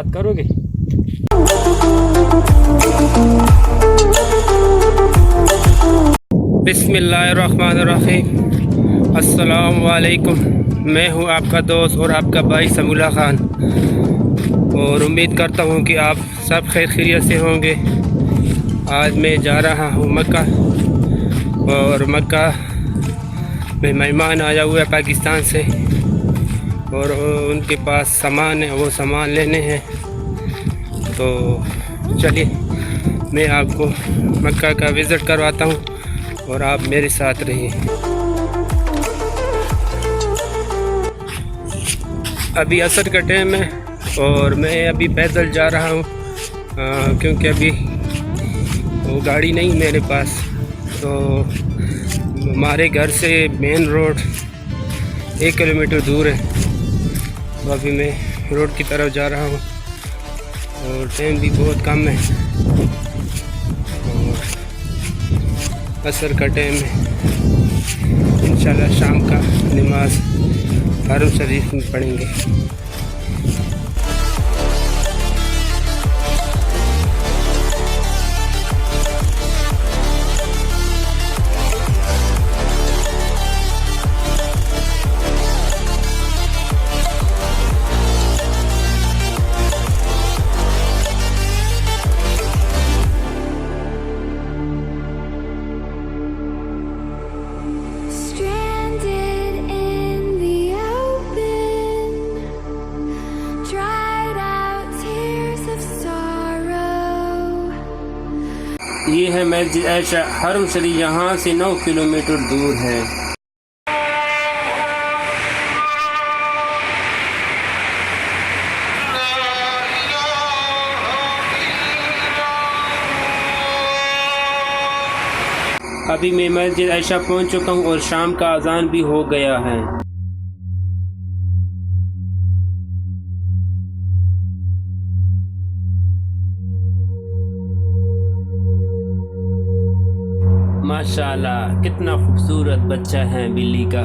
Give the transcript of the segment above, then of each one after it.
بات کرو گے بسم اللہ الرحمن الرحیم السلام علیکم میں ہوں آپ کا دوست اور آپ کا بھائی سمیلہ خان اور امید کرتا ہوں کہ آپ سب خیر خیریت سے ہوں گے آج میں جا رہا ہوں مکہ اور مکہ میں مہمان آیا ہوا ہے پاکستان سے اور ان کے پاس سامان ہے وہ سامان لینے ہیں۔ تو چلیے میں آپ کو مکہ کا وزٹ کرواتا ہوں اور آپ میرے ساتھ رہیے۔ ابھی عصر کا ٹائم ہے اور میں ابھی پیدل جا رہا ہوں آ، کیونکہ ابھی وہ گاڑی نہیں میرے پاس۔ تو ہمارے گھر سے مین روڈ ایک کلو میٹر دور ہے۔ باقی ابھی میں روڈ کی طرف جا رہا ہوں اور ٹائم بھی بہت کم ہے اور عصر کا ٹائم ہے۔ انشاءاللہ شام کا نماز حرم شریف میں پڑھیں گے۔ یہ ہے مسجد جی عائشہ حرم شریف یہاں سے نو کلومیٹر دور ہے۔ ابھی میں مسجد عائشہ پہنچ چکا ہوں اور شام کا اذان بھی ہو گیا ہے۔ ماشاءاللہ، کتنا خوبصورت بچہ ہے بلی کا۔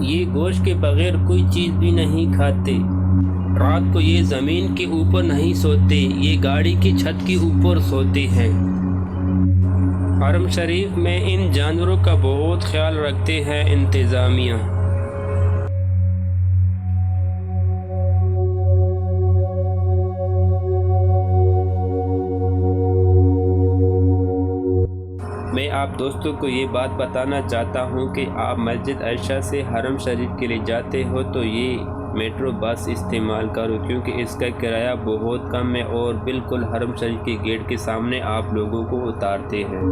یہ گوشت کے بغیر کوئی چیز بھی نہیں کھاتے۔ رات کو یہ زمین کے اوپر نہیں سوتے، یہ گاڑی کی چھت کے اوپر سوتے ہیں۔ حرم شریف میں ان جانوروں کا بہت خیال رکھتے ہیں انتظامیہ۔ آپ دوستوں کو یہ بات بتانا چاہتا ہوں کہ آپ مسجد عائشہ سے حرم شریف کے لیے جاتے ہو تو یہ میٹرو بس استعمال کرو کیونکہ اس کا کرایہ بہت کم ہے اور بالکل حرم شریف کے گیٹ کے سامنے آپ لوگوں کو اتارتے ہیں۔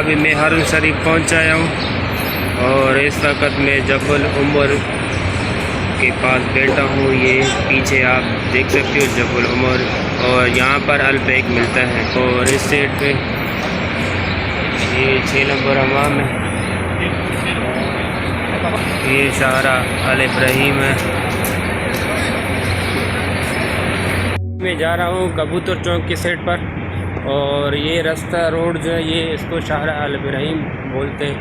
ابھی میں حرم شریف پہنچ آیا ہوں اور اس وقت میں جبل عمر کے پاس بیٹھا ہوں، یہ پیچھے آپ دیکھ سکتے ہو جبل عمر، اور یہاں پر البیک ملتا ہے۔ اور اس سائڈ پہ یہ چھ نمبر امام ہے۔ یہ شاہراہ ال ابراہیم ہے۔ میں جا رہا ہوں کبوتر چوک کی سائڈ پر۔ اور یہ رستہ روڈ جو ہے یہ اس کو شاہراہ البرحیم بولتے بولتے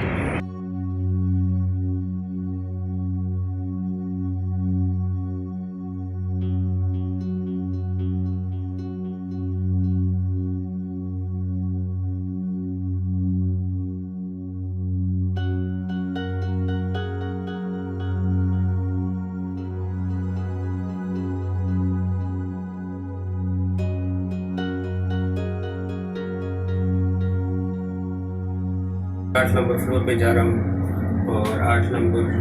آٹھ نمبر فلور پہ جا رہا ہوں اور آٹھ نمبر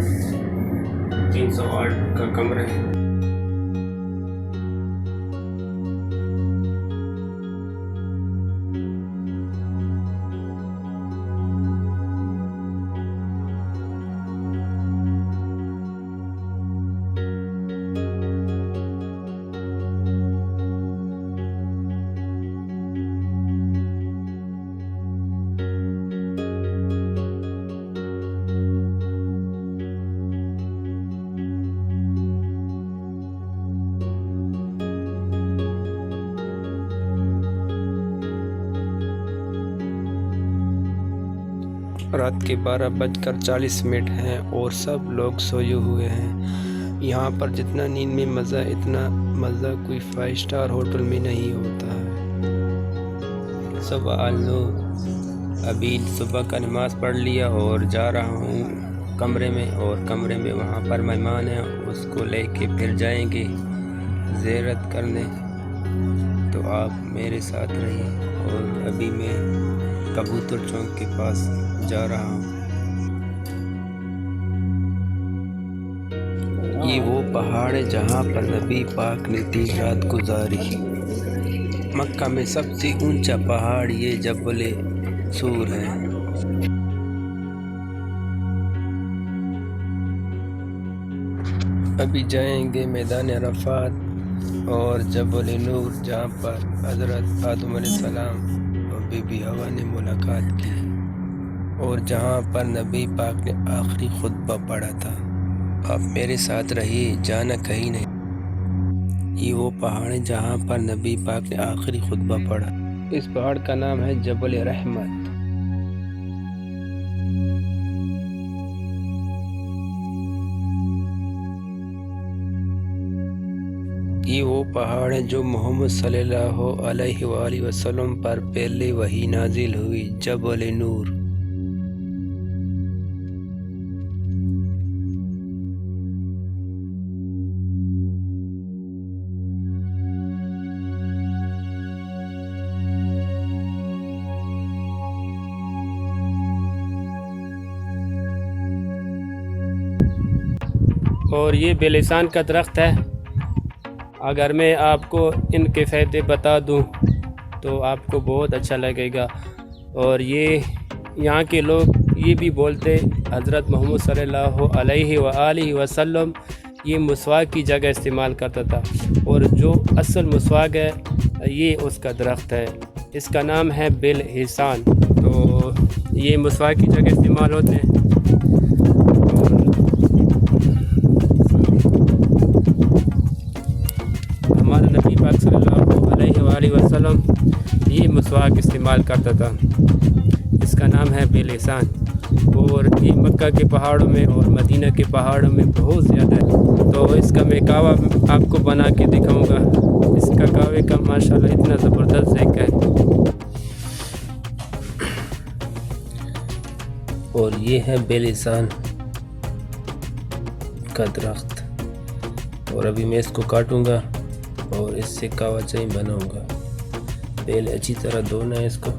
تین سو آٹھ کا کمرہ ہے۔ رات کے بارہ بج کر چالیس منٹ ہیں اور سب لوگ سوئے ہوئے ہیں۔ یہاں پر جتنا نیند میں مزہ، اتنا مزہ کوئی فائیو سٹار ہوٹل میں نہیں ہوتا۔ ہے سب آلو، ابھی صبح کا نماز پڑھ لیا اور جا رہا ہوں کمرے میں اور کمرے میں وہاں پر مہمان ہیں، اس کو لے کے پھر جائیں گے زیارت کرنے۔ تو آپ میرے ساتھ رہیے اور ابھی میں کبوتر چوک کے پاس جا رہا ہوں۔ یہ وہ پہاڑ ہے جہاں پر نبی پاک نے تین رات گزاری۔ مکہ میں سب سے اونچا پہاڑ یہ جبل سور ہے۔ ابھی جائیں گے میدان عرفات اور جبل نور جہاں پر حضرت آدم علیہ السلام بی بی ہوا، نے ملاقات کی۔ اور جہاں پر نبی پاک نے آخری خطبہ پڑھا تھا، آپ میرے ساتھ رہیے، جانا کہیں نہیں۔ یہ وہ پہاڑ ہے جہاں پر نبی پاک نے آخری خطبہ پڑھا۔ اس پہاڑ کا نام ہے جبل رحمت۔ یہ وہ پہاڑ ہے جو محمد صلی اللہ علیہ وآلہ وسلم پر پہلے وہی نازل ہوئی، جبل نور۔ اور یہ بلسان کا درخت ہے۔ اگر میں آپ کو ان کے فائدے بتا دوں تو آپ کو بہت اچھا لگے گا۔ اور یہ یہاں کے لوگ یہ بھی بولتے، حضرت محمد صلی اللہ علیہ وآلہ وسلم یہ مسواک کی جگہ استعمال کرتا تھا۔ اور جو اصل مسواک ہے، یہ اس کا درخت ہے۔ اس کا نام ہے بل حسان تو یہ مسواک کی جگہ استعمال ہوتے ہیں۔ مسواک استعمال کرتا تھا۔ اس کا نام ہے بلسان اور یہ مکہ کے پہاڑوں میں اور مدینہ کے پہاڑوں میں بہت زیادہ ہے۔ تو اس کا میں کعوہ آپ کو بنا کے دکھاؤں گا۔ اس کا کعوے کا ماشاءاللہ اتنا زبردست ذائقہ ہے۔ اور یہ ہے بلسان کا درخت۔ اور ابھی میں اس کو کاٹوں گا اور اس سے کاوا چائی بناؤں گا۔ پہلے اچھی طرح دھونا ہے اس کو۔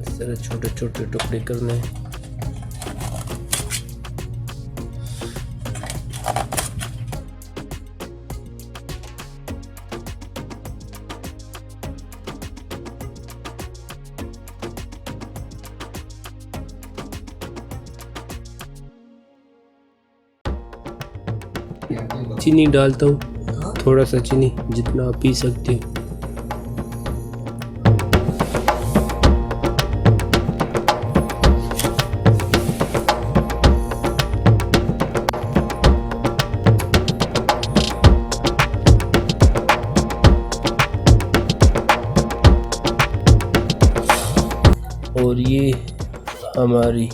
اس طرح چھوٹے چھوٹے ٹکڑے کرنے۔ ہیں چینی ڈالتا ہوں۔ تھوڑا سا چینی جتنا آپ پی سکتے ہو اور یہ ہماری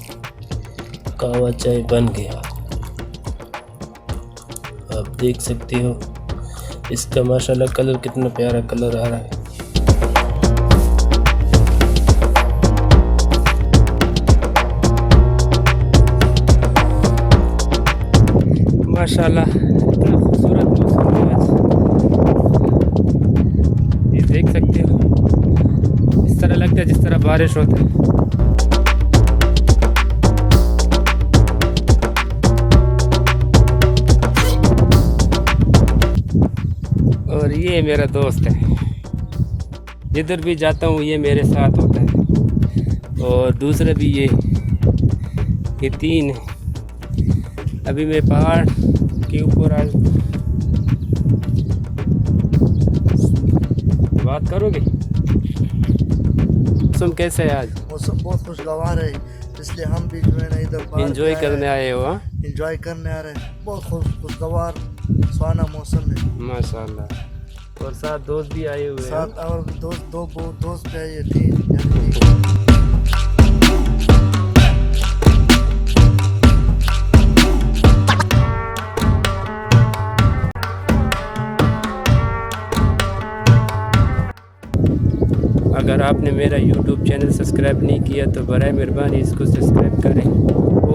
کاوا چائے بن گیا۔ آپ دیکھ سکتے ہو۔ اس کا ماشاءاللہ کلر کتنا پیارا کلر آ رہا ہے۔ ماشاءاللہ، اتنا خوبصورت موسم ہے آج۔ یہ دیکھ سکتے ہو۔ اس طرح لگتا ہے جس طرح بارش ہوتا ہے۔ اور یہ میرا دوست ہے۔ جدھر بھی جاتا ہوں یہ میرے ساتھ ہوتا ہے۔ اور دوسرا بھی یہ یہ تین ابھی میں پہاڑ کے اوپر آ بات کرو گے؟ تم کیسے ہے آج؟ موسم بہت خوشگوار ہے۔ اس لیے ہم بھی جو ہے نا ادھر انجوائے کرنے آئے ہو ہاں؟ انجوائے کرنے آ رہے ہیں۔ بہت خوش خوشگوار سہانا موسم ہے۔ ماشاء اللہ اور ساتھ دوست بھی آئے ہوئے ساتھ اور دوست دو بو- دوست بھی آئے تین اگر آپ نے میرا یوٹیوب چینل سبسکرائب نہیں کیا تو برائے مہربانی اس کو سبسکرائب کریں۔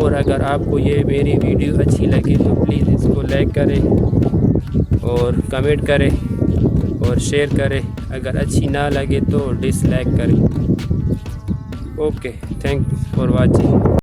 اور اگر آپ کو یہ میری ویڈیو اچھی لگے تو پلیز اس کو لائک کریں اور کمنٹ کریں۔ اور شیئر کریں اگر اچھی نہ لگے تو ڈس لائک کریں اوکے تھینک فار واچنگ